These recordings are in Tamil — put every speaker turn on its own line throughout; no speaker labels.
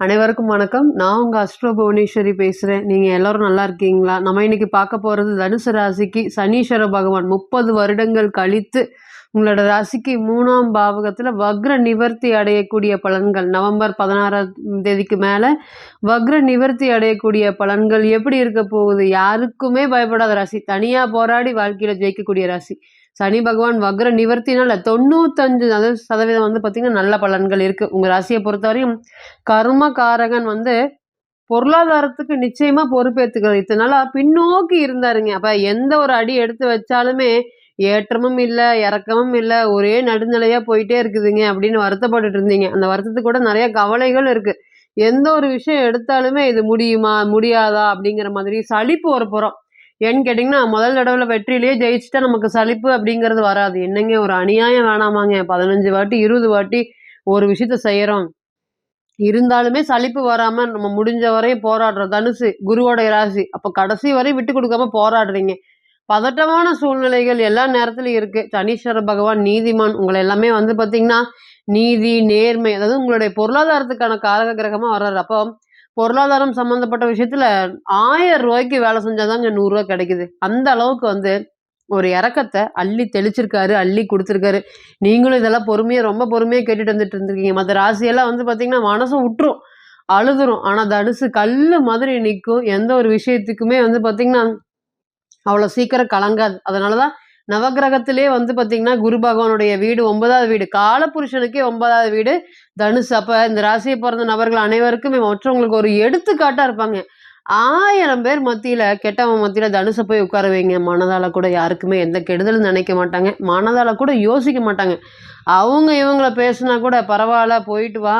அனைவருக்கும் வணக்கம். நான் உங்கள் அஸ்ட்ரோ புவனேஸ்வரி பேசுகிறேன் நீங்கள் எல்லோரும் நல்லா இருக்கீங்களா? நம்ம இன்னைக்கு பார்க்க போகிறது தனுசு ராசிக்கு சனீஸ்வர பகவான் முப்பது வருடங்கள் கழித்து உங்களோட ராசிக்கு மூணாம் பாவகத்தில் வக்ர நிவர்த்தி அடையக்கூடிய பலன்கள். நவம்பர் பதினாறாம் தேதிக்கு மேலே வக்ர நிவர்த்தி அடையக்கூடிய பலன்கள் எப்படி இருக்க போகுது? யாருக்குமே பயப்படாத ராசி. தனியாக போராடி வாழ்க்கையில் ஜெயிக்கக்கூடிய ராசி. சனி பகவான் வக்ர நிவர்த்தினால தொண்ணூத்தஞ்சு அதாவது சதவீதம் வந்து பார்த்திங்கன்னா நல்ல பலன்கள் இருக்குது உங்கள் ராசியை பொறுத்தவரையும் கர்மகாரகன் வந்து பொருளாதாரத்துக்கு நிச்சயமாக பொறுப்பேற்றுக்கிறது இதனால பின்னோக்கி இருந்தாருங்க. அப்போ எந்த ஒரு அடி எடுத்து வச்சாலுமே ஏற்றமும் இல்லை இறக்கமும் இல்லை ஒரே நடுநிலையாக போயிட்டே இருக்குதுங்க அப்படின்னு வருத்தப்பட்டுட்டு இருந்தீங்க. அந்த வருத்தத்துக்கு கூட நிறைய கவலைகள் இருக்குது எந்த ஒரு விஷயம் எடுத்தாலுமே இது முடியுமா முடியாதா அப்படிங்கிற மாதிரி சளிப்பு ஒரு புறம் ஏன்னு கேட்டிங்கன்னா முதல் தடவை வெற்றிலேயே ஜெயிச்சுட்டா நமக்கு சலிப்பு அப்படிங்கிறது வராது. என்னங்க ஒரு அநியாயம் வேணாமாங்க. பதினஞ்சு வாட்டி இருபது வாட்டி ஒரு விஷயத்த செய்கிறோம் இருந்தாலுமே சலிப்பு வராமல் நம்ம முடிஞ்ச வரையும் போராடுறோம் தனுசு குருவோடைய ராசி. அப்போ கடைசி வரையும் விட்டு கொடுக்காம போராடுறீங்க. பதட்டமான சூழ்நிலைகள் எல்லா நேரத்துலையும் இருக்குது சனீஸ்வர பகவான் நீதிமான் உங்களை எல்லாமே வந்து பார்த்திங்கன்னா நீதி நேர்மை அதாவது உங்களுடைய பொருளாதாரத்துக்கான காரக கிரகமாக வர்றாரு. அப்போ பொருளாதாரம் சம்மந்தப்பட்ட விஷயத்தில் ஆயிரம் ரூபாய்க்கு வேலை செஞ்சாதாங்க நூறுரூவா கிடைக்குது. அந்த அளவுக்கு வந்து ஒரு இறக்கத்தை அள்ளி தெளிச்சிருக்காரு அள்ளி கொடுத்துருக்காரு. நீங்களும் இதெல்லாம் பொறுமையாக ரொம்ப பொறுமையாக கேட்டுட்டு வந்துட்டு இருந்திருக்கீங்க. மற்ற ராசியெல்லாம் வந்து பார்த்திங்கன்னா மனசு விட்டுரும் அழுதுரும். ஆனால் தனுசு கல் மாதிரி நிற்கும் எந்த ஒரு விஷயத்துக்குமே வந்து பார்த்திங்கன்னா அவ்வளோ சீக்கிரம் கலங்காது. அதனால தான் நவகிரகத்திலே வந்து பார்த்திங்கன்னா குரு பகவானுடைய வீடு ஒன்பதாவது வீடு. காலபுருஷனுக்கே ஒன்பதாவது வீடு. தனுசு அப்போ இந்த ராசியை பிறந்த நபர்கள் அனைவருக்குமே மற்றவங்களுக்கு ஒரு எடுத்துக்காட்டாக இருப்பாங்க. ஆயிரம் பேர் மத்தியில் கெட்டவன் மத்தியில் தனுசை போய் உட்கார வைங்க. மனதால் கூட யாருக்குமே எந்த கெடுதலும் நினைக்க மாட்டாங்க. மனதால் கூட யோசிக்க மாட்டாங்க. அவங்க இவங்கள பேசுனா கூட பரவாயில்ல போயிட்டு வா.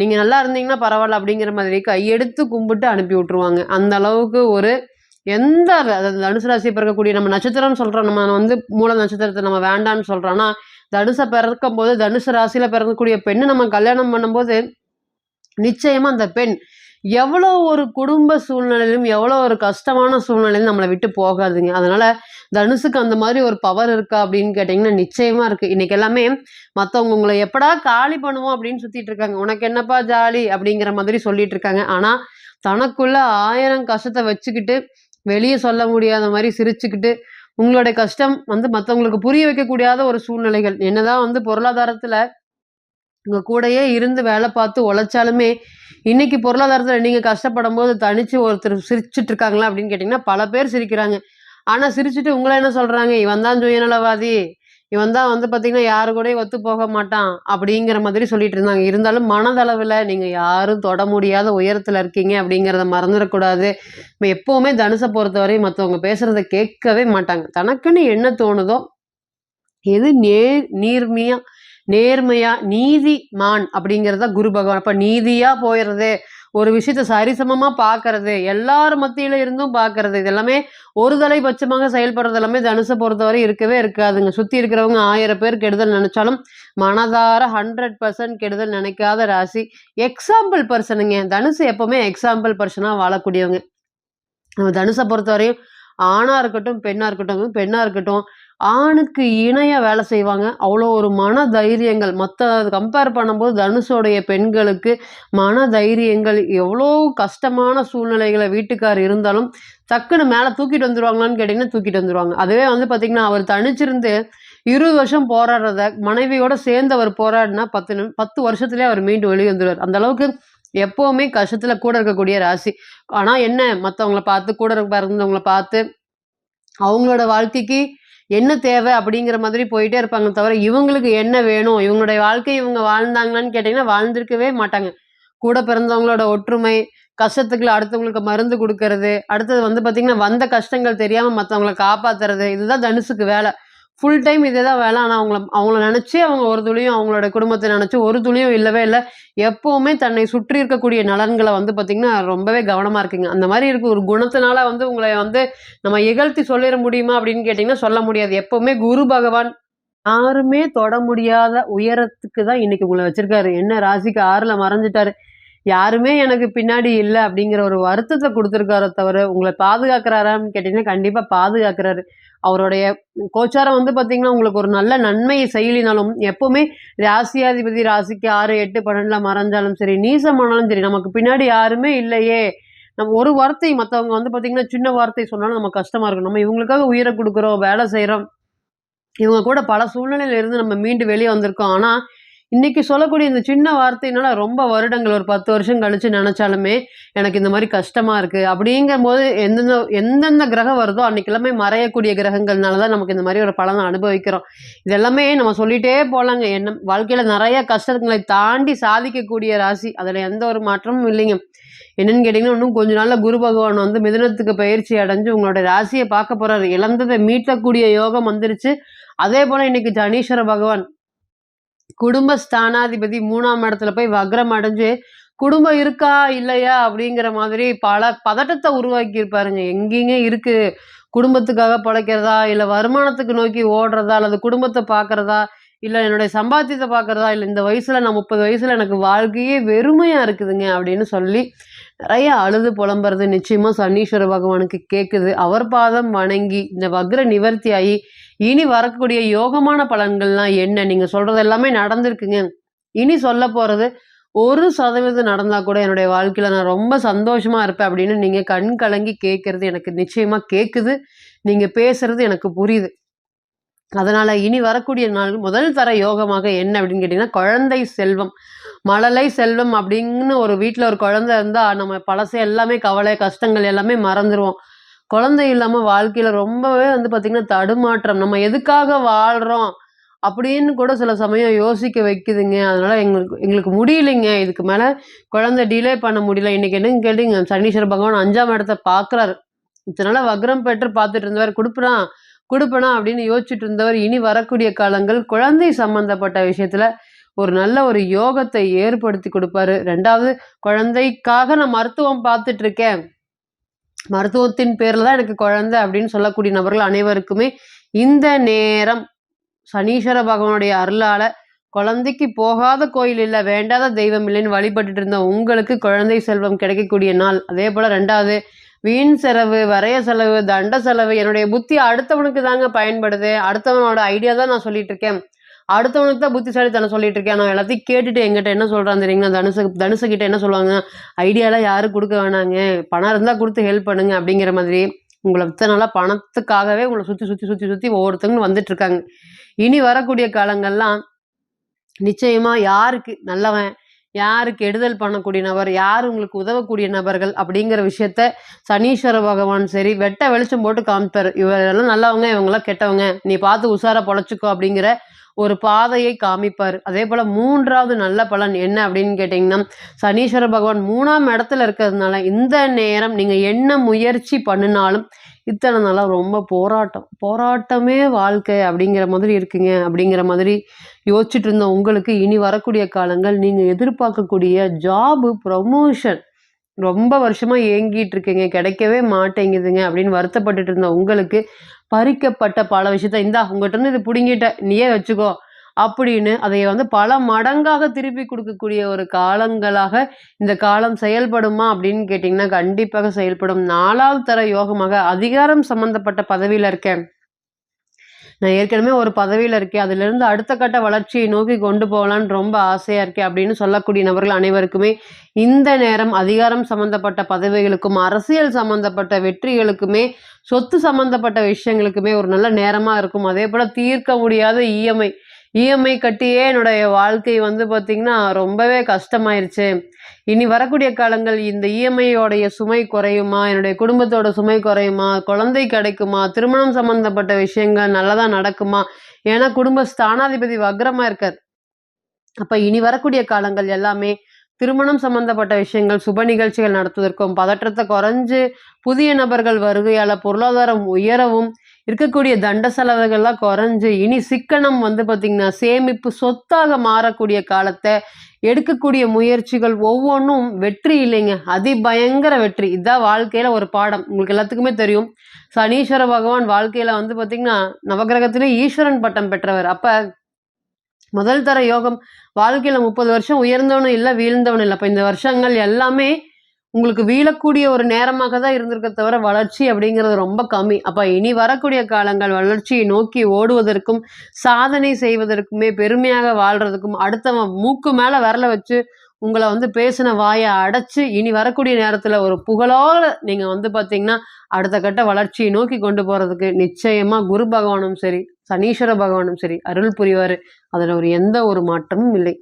நீங்கள் நல்லா இருந்தீங்கன்னா பரவாயில்ல அப்படிங்கிற மாதிரி கையெடுத்து கும்பிட்டு அனுப்பி விட்ருவாங்க அந்த அளவுக்கு ஒரு எந்த அதாவது தனுசு பிறக்கக்கூடிய நம்ம நட்சத்திரம் சொல்கிறோம் நம்ம வந்து மூல நட்சத்திரத்தை நம்ம வேண்டான்னு சொல்கிறோன்னா தனுசை பிறக்கும் போது தனுசு ராசியில் பிறக்கக்கூடிய பெண்ணு நம்ம கல்யாணம் பண்ணும்போது நிச்சயமாக அந்த பெண் எவ்வளோ ஒரு குடும்ப சூழ்நிலையிலும் எவ்வளோ ஒரு கஷ்டமான சூழ்நிலையிலும் நம்மளை விட்டு போகாதுங்க. அதனால் தனுசுக்கு அந்த மாதிரி ஒரு பவர் இருக்கா அப்படின்னு கேட்டிங்கன்னா நிச்சயமாக இருக்குது இன்றைக்கி எல்லாமே மற்றவங்க உங்களை எப்படா காலி பண்ணுவோம் அப்படின்னு சுற்றிட்டு இருக்காங்க. உனக்கு என்னப்பா ஜாலி அப்படிங்கிற மாதிரி சொல்லிட்டு இருக்காங்க. ஆனால் தனக்குள்ள ஆயிரம் கஷ்டத்தை வச்சுக்கிட்டு வெளியே சொல்ல முடியாத மாதிரி சிரிச்சுக்கிட்டு உங்களுடைய கஷ்டம் வந்து மற்றவங்களுக்கு புரிய வைக்கக்கூடாத ஒரு சூழ்நிலைகள். என்னதான் வந்து பொருளாதாரத்தில் உங்கள் கூடையே இருந்து வேலை பார்த்து உழைச்சாலுமே இன்னைக்கு பொருளாதாரத்தில் நீங்கள் கஷ்டப்படும் போது தனிச்சு ஒருத்தர் சிரிச்சுட்டு இருக்காங்களா அப்படின்னு கேட்டிங்கன்னா பல பேர் சிரிக்கிறாங்க. ஆனால் சிரிச்சுட்டு உங்களை என்ன சொல்கிறாங்க இவன் தான் சுயநலவாதி இவன் தான் வந்து பார்த்தீங்கன்னா யாரு கூட ஒத்து போக மாட்டான் அப்படிங்கிற மாதிரி சொல்லிட்டு இருந்தாங்க. இருந்தாலும் மனதளவில் நீங்கள் யாரும் தொட முடியாத உயரத்தில் இருக்கீங்க அப்படிங்கிறத மறந்துடக்கூடாது. இப்போ எப்போவுமே தனுசை பொறுத்தவரை மற்றவங்க பேசுகிறத கேட்கவே மாட்டாங்க. தனக்குன்னு என்ன தோணுதோ எது நேர் நீர்மையாக நேர்மையா நீதி மான் அப்படிங்கிறத குரு பகவான் அப்போ நீதியாக போயிடுறது ஒரு விஷயத்த சரிசமமாக பார்க்கறது எல்லார் மத்தியில இருந்தும் பார்க்கறது இது எல்லாமே ஒரு தலைபட்சமாக செயல்படுறது எல்லாமே தனுசை பொறுத்தவரை இருக்கவே இருக்காதுங்க. சுற்றி இருக்கிறவங்க ஆயிரம் பேர் கெடுதல் நினைச்சாலும் மனதார ஹண்ட்ரட் பர்சன்ட் கெடுதல் நினைக்காத ராசி. எக்ஸாம்பிள் பர்சனுங்க தனுசு எப்பவுமே எக்ஸாம்பிள் பர்சனாக வாழக்கூடியவங்க. தனுசை பொறுத்தவரையும் ஆணாக இருக்கட்டும் பெண்ணாக இருக்கட்டும் பெண்ணாக இருக்கட்டும் ஆணுக்கு இணையாக வேலை செய்வாங்க. அவ்வளோ ஒரு மன தைரியங்கள் மற்ற கம்பேர் பண்ணும்போது தனுஷோடைய பெண்களுக்கு மன தைரியங்கள் எவ்வளோ கஷ்டமான சூழ்நிலைகளை வீட்டுக்கார் இருந்தாலும் டக்குன்னு மேலே தூக்கிட்டு வந்துடுவாங்களான்னு கேட்டிங்கன்னா தூக்கிட்டு வந்துடுவாங்க அதுவே வந்து பார்த்திங்கன்னா அவர் தனிச்சிருந்து இருபது வருஷம் போராடுறத மனைவியோட சேர்ந்து அவர் போராடினா பத்து நிமி பத்து வருஷத்துலேயே அவர் மீண்டும் வெளியே வந்துடுவார் அந்தளவுக்கு எப்போவுமே கஷ்டத்தில் கூட இருக்கக்கூடிய ராசி. ஆனால் என்ன மற்றவங்கள பார்த்து கூட இருக்க பிறந்தவங்கள பார்த்து அவங்களோட வாழ்க்கைக்கு என்ன தேவை அப்படிங்கிற மாதிரி போயிட்டே இருப்பாங்க தவிர இவங்களுக்கு என்ன வேணும்? இவங்களுடைய வாழ்க்கை இவங்க வாழ்ந்தாங்களான்னு கேட்டிங்கன்னா வாழ்ந்திருக்கவே மாட்டாங்க. கூட பிறந்தவங்களோட ஒற்றுமை கஷ்டத்துக்குள்ள அடுத்தவங்களுக்கு மருந்து கொடுக்கறது அடுத்தது வந்து பார்த்திங்கன்னா வந்த கஷ்டங்கள் தெரியாமல் மற்றவங்கள காப்பாற்றுறது இதுதான் தனுசுக்கு வேலை. ஃபுல் டைம் இதே தான் வேலை. ஆனால் அவங்கள அவங்கள நினச்சி அவங்க ஒரு துளியும் அவங்களோட குடும்பத்தை நினச்சி ஒரு துளியும் இல்லவே இல்லை. எப்போவுமே தன்னை சுற்றி இருக்கக்கூடிய நலன்களை வந்து பார்த்திங்கன்னா ரொம்பவே கவனமாக இருக்குங்க. அந்த மாதிரி இருக்க ஒரு குணத்தினால வந்து உங்களை வந்து நம்ம இகழ்த்தி சொல்லிட முடியுமா அப்படின்னு கேட்டிங்கன்னா சொல்ல முடியாது. எப்போவுமே குரு பகவான் யாருமே தொட முடியாத உயரத்துக்கு தான் இன்னைக்கு உங்களை வச்சிருக்காரு. என்ன ராசிக்கு ஆறில் மறைஞ்சிட்டாரு. யாருமே எனக்கு பின்னாடி இல்லை அப்படிங்கிற ஒரு வருத்தத்தை கொடுத்துருக்காரோ தவிர, உங்களை பாதுகாக்கிறாரான்னு கேட்டீங்கன்னா, கண்டிப்பாக பாதுகாக்கிறாரு. அவருடைய கோச்சாரம் வந்து பார்த்தீங்கன்னா, உங்களுக்கு ஒரு நல்ல நன்மையை செயலினாலும் எப்பவுமே ராசியாதிபதி ராசிக்கு 6, 8, 12ல மறைஞ்சாலும் சரி, நீசமானாலும் சரி, நமக்கு பின்னாடி யாருமே இல்லையே! நம்ம ஒரு வார்த்தை மற்றவங்க வந்து பார்த்தீங்கன்னா, சின்ன வார்த்தை சொன்னாலும் நம்ம கஷ்டமாக இருக்கும். நம்ம இவங்களுக்காக உயிரை கொடுக்குறோம் வேலை செய்கிறோம் இவங்க கூட பல சூழ்நிலையில இருந்து நம்ம மீண்டு வெளியே வந்திருக்கோம். ஆனால் இன்றைக்கி சொல்லக்கூடிய இந்த சின்ன வார்த்தையினால் ரொம்ப வருடங்கள் ஒரு 10 வருஷம் கழித்து நினச்சாலுமே எனக்கு இந்த மாதிரி கஷ்டமாக இருக்குது அப்படிங்கும் அப்படிங்கும்போது எந்தெந்த எந்தெந்த கிரகம் வருதோ, அன்னைக்கெல்லாமே மறையக்கூடிய கிரகங்கள்னால தான் நமக்கு இந்த மாதிரி ஒரு பலனை அனுபவிக்கிறோம். இது எல்லாமே நம்ம சொல்லிட்டே போகலாங்க என்ன வாழ்க்கையில் நிறைய கஷ்டங்களை தாண்டி சாதிக்கக்கூடிய ராசி. அதில் எந்த ஒரு மாற்றமும் இல்லைங்க. என்னன்னு கேட்டிங்கன்னா இன்னும் கொஞ்ச நாளில் குரு பகவான் வந்து மிதுனத்துக்கு பயிற்சி அடைஞ்சு உங்களோட ராசியை பார்க்க போகிறாரு இழந்ததை மீட்கக்கூடிய யோகம் வந்துருச்சு. அதேபோல இன்னைக்கு தனீஸ்வர பகவான் குடும்ப ஸ்தானாதிபதி மூணாம் இடத்துல போய் வக்ரம் அடைஞ்சு, குடும்பம் இருக்கா? இல்லையா? அப்படிங்கிற மாதிரி பல பதட்டத்த உருவாக்கியிருப்பாருங்க. எங்கேங்க இருக்கு? குடும்பத்துக்காக பழைக்கிறதா இல்ல வருமானத்துக்கு நோக்கி ஓடுறதா? அல்லது குடும்பத்தை பார்க்குறதா இல்ல என்னுடைய சம்பாத்தியத்தை பார்க்குறதா இல்ல இந்த வயசுல நான் 30 வயசுல எனக்கு வாழ்க்கையே வெறுமையா இருக்குதுங்க அப்படின்னு சொல்லி, நிறைய அழுது புலம்புறது நிச்சயமா சனீஸ்வர பகவானுக்கு கேட்குது. அவர் பாதம் வணங்கி, இந்த வக்ர நிவர்த்தி ஆகி இனி வரக்கூடிய யோகமான பலன்கள்லாம் என்ன? நீங்கள் சொல்கிறது எல்லாமே நடந்திருக்குங்க. இனி சொல்ல போகிறது ஒரு சதவீதம் நடந்தால் கூட என்னுடைய வாழ்க்கையில் நான் ரொம்ப சந்தோஷமாக இருப்பேன் அப்படின்னு நீங்கள் கண் கலங்கி கேட்குறது எனக்கு நிச்சயமாக கேட்குது. நீங்கள் பேசுறது எனக்கு புரியுது. அதனால் இனி வரக்கூடிய நாள் முதல் தர யோகமாக என்ன அப்படின்னு கேட்டிங்கன்னா குழந்தை செல்வம். மழலை செல்வம் அப்படின்னு ஒரு வீட்டில் ஒரு குழந்தை இருந்தால் நம்ம பழச எல்லாமே கவலை, கஷ்டங்கள் எல்லாமே மறந்துடுவோம் குழந்தை இல்லாமல் வாழ்க்கையில் ரொம்பவே வந்து பார்த்திங்கன்னா தடுமாற்றம். நம்ம எதுக்காக வாழ்கிறோம் அப்படின்னு கூட சில சமயம் யோசிக்க வைக்குதுங்க. அதனால் எங்களுக்கு எங்களுக்கு முடியலைங்க. இதுக்கு மேலே குழந்தை டிலே பண்ண முடியல. இன்றைக்கி என்னன்னு கேட்டீங்க, சனீஸ்வர பகவான் அஞ்சாம் இடத்த பார்க்குறாரு. இத்தன வக்ரம் பெற்று பார்த்துட்டு இருந்தவர், குடுப்பனா கொடுப்பனா அப்படின்னு யோசிச்சுட்டு இருந்தவர், இனி வரக்கூடிய காலங்கள் குழந்தை சம்மந்தப்பட்ட விஷயத்தில் ஒரு நல்ல ஒரு யோகத்தை ஏற்படுத்தி கொடுப்பாரு ரெண்டாவது குழந்தைக்காக நான் மருத்துவம் பார்த்துட்டு இருக்கேன். மருத்துவத்தின் பேரில் தான் எனக்கு குழந்தை அப்படின்னு சொல்லக்கூடிய நபர்கள் அனைவருக்குமே, இந்த நேரம் சனீஸ்வர பகவானுடைய அருளால, குழந்தைக்கு போகாத கோயில் இல்லை வேண்டாத தெய்வம் இல்லைன்னு வழிபட்டுட்டு இருந்த உங்களுக்கு குழந்தை செல்வம் கிடைக்கக்கூடிய நாள். அதே போல் ரெண்டாவது வீண் செலவு, வரைய செலவு, தண்ட செலவு, என்னுடைய புத்தி அடுத்தவனுக்கு தாங்க பயன்படுது. அடுத்தவனோட ஐடியா தான் நான் சொல்லிட்டு இருக்கேன். அடுத்தவனுக்கு தான் புத்திசாலித்தனம் சொல்லிட்டு இருக்கேன். நான் எல்லாத்தையும் கேட்டுட்டு என்கிட்ட என்ன சொல்கிறான் தெரியுங்களா? தனுசு தனுசு கிட்ட என்ன சொல்லுவாங்க ஐடியாலாம் யாரும் கொடுக்க வேணாங்க. பணம் இருந்தால் கொடுத்து ஹெல்ப் பண்ணுங்க அப்படிங்கிற மாதிரி. உங்களை இத்தனை நாளாக பணத்துக்காகவே உங்களை சுற்றி சுற்றி சுற்றி சுற்றி ஒவ்வொருத்தவங்களும் வந்துட்டு இருக்காங்க. இனி வரக்கூடிய காலங்கள்லாம் நிச்சயமாக யாருக்கு நல்லவன், யார் கெடுதல் பண்ணக்கூடிய நபர், யார் உங்களுக்கு உதவக்கூடிய நபர்கள் அப்படிங்கிற விஷயத்த சனீஸ்வர பகவான் சரி, வெட்ட வெளிச்சம் போட்டு காமிப்பார் இவரெல்லாம் நல்லவங்க, இவங்கெல்லாம் கெட்டவங்க. நீ பார்த்து உஷாரா பொழைச்சிக்கோ அப்படிங்கிற ஒரு பாதையை காமிப்பார் அதே போல் மூன்றாவது நல்ல பலன் என்ன அப்படின்னு கேட்டீங்கன்னா, சனீஸ்வர பகவான் மூணாம் இடத்துல இருக்கிறதுனால, இந்த நேரம் நீங்க என்ன முயற்சி பண்ணுனாலும், இத்தனை நாளாக ரொம்ப போராட்டம். போராட்டமே வாழ்க்கை அப்படிங்கிற மாதிரி இருக்குங்க. அப்படிங்கிற மாதிரி யோசிச்சுட்டு இருந்த உங்களுக்கு, இனி வரக்கூடிய காலங்கள் நீங்கள் எதிர்பார்க்கக்கூடிய ஜாபு, ப்ரமோஷன் ரொம்ப வருஷமா ஏங்கிட்டு இருக்கீங்க. கிடைக்கவே மாட்டேங்குதுங்க அப்படின்னு வருத்தப்பட்டுட்டு இருந்த உங்களுக்கு, பறிக்கப்பட்ட பல விஷயத்த இந்தா உங்கள்கிட்ட இருந்து இது பிடுங்கிட்ட நீயே வச்சுக்கோ. அப்படின்னு அதை வந்து பல மடங்காக திருப்பி கொடுக்கக்கூடிய ஒரு காலங்களாக இந்த காலம் செயல்படுமா அப்படின்னு கேட்டிங்கன்னா கண்டிப்பாக செயல்படும். நாலாவது தர யோகமாக அதிகாரம் சம்மந்தப்பட்ட பதவியில் இருக்கேன். நான் ஏற்கனவே ஒரு பதவியில் இருக்கேன். அதிலிருந்து அடுத்த கட்ட வளர்ச்சியை நோக்கி கொண்டு போகலான்னு ரொம்ப ஆசையாக இருக்கேன் அப்படின்னு சொல்லக்கூடிய நபர்கள் அனைவருக்குமே, இந்த நேரம் அதிகாரம் சம்மந்தப்பட்ட பதவிகளுக்கும், அரசியல் சம்மந்தப்பட்ட வெற்றிகளுக்குமே, சொத்து சம்மந்தப்பட்ட விஷயங்களுக்குமே ஒரு நல்ல நேரமாக இருக்கும். அதே போல் தீர்க்க முடியாத இஎம்ஐ இஎம்ஐ கட்டியே என்னுடைய வாழ்க்கை வந்து பார்த்தீங்கன்னா, ரொம்பவே கஷ்டமாயிருச்சு. இனி வரக்கூடிய காலங்கள் இந்த இஎம்ஐயோடைய சுமை குறையுமா? என்னுடைய குடும்பத்தோட சுமை குறையுமா? குழந்தை கிடைக்குமா? திருமணம் சம்மந்தப்பட்ட விஷயங்கள் நல்லதாக நடக்குமா? ஏன்னா குடும்ப ஸ்தானாதிபதி வக்ரமாக இருக்கார். அப்போ இனி வரக்கூடிய காலங்கள் எல்லாமே திருமணம் சம்மந்தப்பட்ட விஷயங்கள், சுப நிகழ்ச்சிகள் நடத்துவதற்கும், பதற்றத்தை குறைஞ்சு புதிய நபர்கள் வருகையால் பொருளாதாரம் உயரவும், இருக்கக்கூடிய தண்ட செலவுகள்லாம் குறைஞ்சு, இனி சிக்கனம் வந்து பார்த்திங்கன்னா சேமிப்பு சொத்தாக மாறக்கூடிய காலத்தை எடுக்கக்கூடிய முயற்சிகள் ஒவ்வொன்றும் வெற்றி இல்லைங்க. அதிபயங்கர வெற்றி. இதான் வாழ்க்கையில் ஒரு பாடம். உங்களுக்கு எல்லாத்துக்குமே தெரியும். சனீஸ்வர பகவான் வாழ்க்கையில் வந்து பார்த்திங்கன்னா நவகிரகத்திலே ஈஸ்வரன் பட்டம் பெற்றவர். அப்போ முதல் தர யோகம் வாழ்க்கையில் முப்பது வருஷம் உயர்ந்தவனும் இல்லை வீழ்ந்தவனும் இல்லை அப்போ இந்த வருஷங்கள் எல்லாமே உங்களுக்கு வீழக்கூடிய ஒரு நேரமாக தான் இருந்திருக்க தவிர வளர்ச்சி அப்படிங்கிறது ரொம்ப கம்மி. அப்போ இனி வரக்கூடிய காலங்கள் வளர்ச்சியை நோக்கி ஓடுவதற்கும் சாதனை செய்வதற்குமே பெருமையாக வாழ்றதுக்கும் அடுத்தவன் மூக்கு மேலே விரல வச்சு உங்களை வந்து பேசின வாயை அடைச்சு இனி வரக்கூடிய நேரத்தில் ஒரு புகழோட நீங்கள் வந்து பார்த்தீங்கன்னா அடுத்த கட்ட வளர்ச்சியை நோக்கி கொண்டு போகிறதுக்கு நிச்சயமாக குரு பகவானும் சரி சனீஸ்வர பகவானும் சரி அருள் புரிவார். அதில் ஒரு எந்த ஒரு மாற்றமும் இல்லை.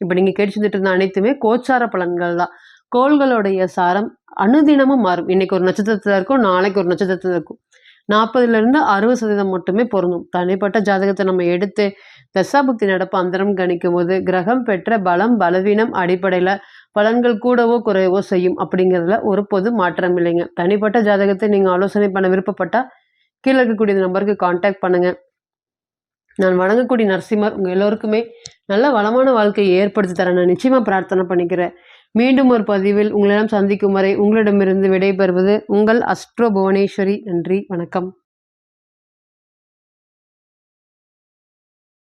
இப்போ நீங்கள் கேட்டு இருந்த அனைத்துமே கோச்சார பலன்கள் தான். கோள்களுடைய சாரம் அனுதினமும் மாறும். இன்னைக்கு ஒரு நட்சத்திரத்தில் இருக்கும் நாளைக்கு ஒரு நட்சத்திரத்தில் இருக்கும். நாற்பதுலேருந்து அறுபது சதவீதம் மட்டுமே பொருந்தும். தனிப்பட்ட ஜாதகத்தை நம்ம எடுத்து தசாபுக்தி நடப்பு அந்தரம் கணிக்கும் போது கிரகம் பெற்ற பலம் பலவீனம் அடிப்படையில் பலன்கள் கூடவோ குறையவோ செய்யும் அப்படிங்கிறதுல ஒரு பொது மாற்றம் இல்லைங்க. தனிப்பட்ட ஜாதகத்தை நீங்கள் ஆலோசனை பண்ண விருப்பப்பட்டால் கீழே இருக்கக்கூடிய நம்பருக்கு காண்டாக்ட் பண்ணுங்கள் நான் வணங்கக்கூடிய நரசிம்மர் உங்கள் எல்லோருக்குமே நல்ல வளமான வாழ்க்கையை ஏற்படுத்தி தர நான் நிச்சயமாக பிரார்த்தனை பண்ணிக்கிறேன். மீண்டும் ஒரு பதிவில் உங்களிடம் சந்திக்கும் வரை உங்களிடமிருந்து விடைபெறுவது உங்கள் அஸ்ட்ரோ புவனேஸ்வரி. நன்றி வணக்கம்.